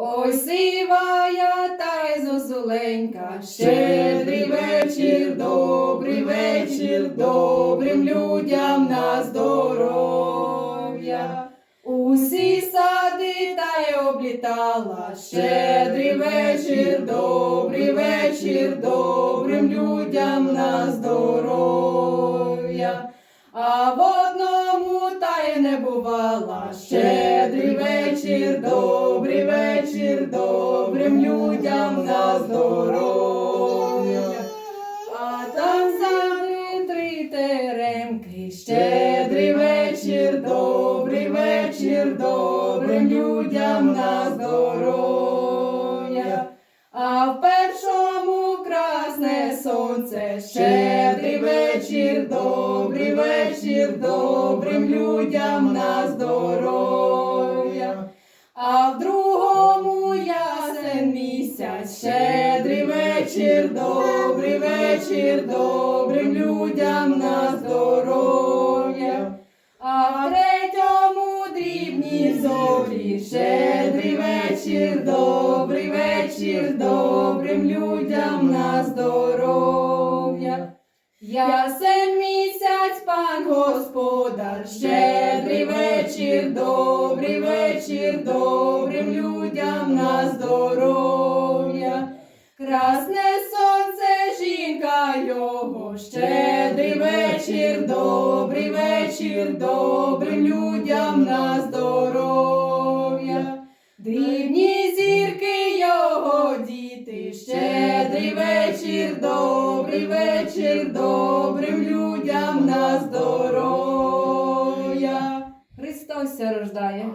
Ой, сивая та й зозуленька, щедрий вечір, добрий вечір, добрим людям на здоров'я. Усі сади та й облітала, щедрий вечір, добрий вечір, добрим людям на здоров'я. А в одному та й не бувала. Щедрий добрим людям на здоров'я. А там завжди три теремки. Щедрий вечір, добрий вечір, добрим людям на здоров'я. А в першому красне сонце, щедрий вечір, добрий вечір, добрим людям на здоров'я. Місяць, щедрий вечір, добрий вечір, добрим людям на здоров'я. А в третьому дрібні зорі, щедрий вечір, добрий вечір, добрим людям на здоров'я. Ясен місяць, пан господар, щедрий вечір, добрий вечір, добрим людям на здоров'я. Красне сонце, жінка його, щедрий вечір, добрий вечір, добрим людям на здоров'я. Дрібні зірки його діти, щедрий вечір, добрий вечір, добрим людям на здоров'я. Христос рождає.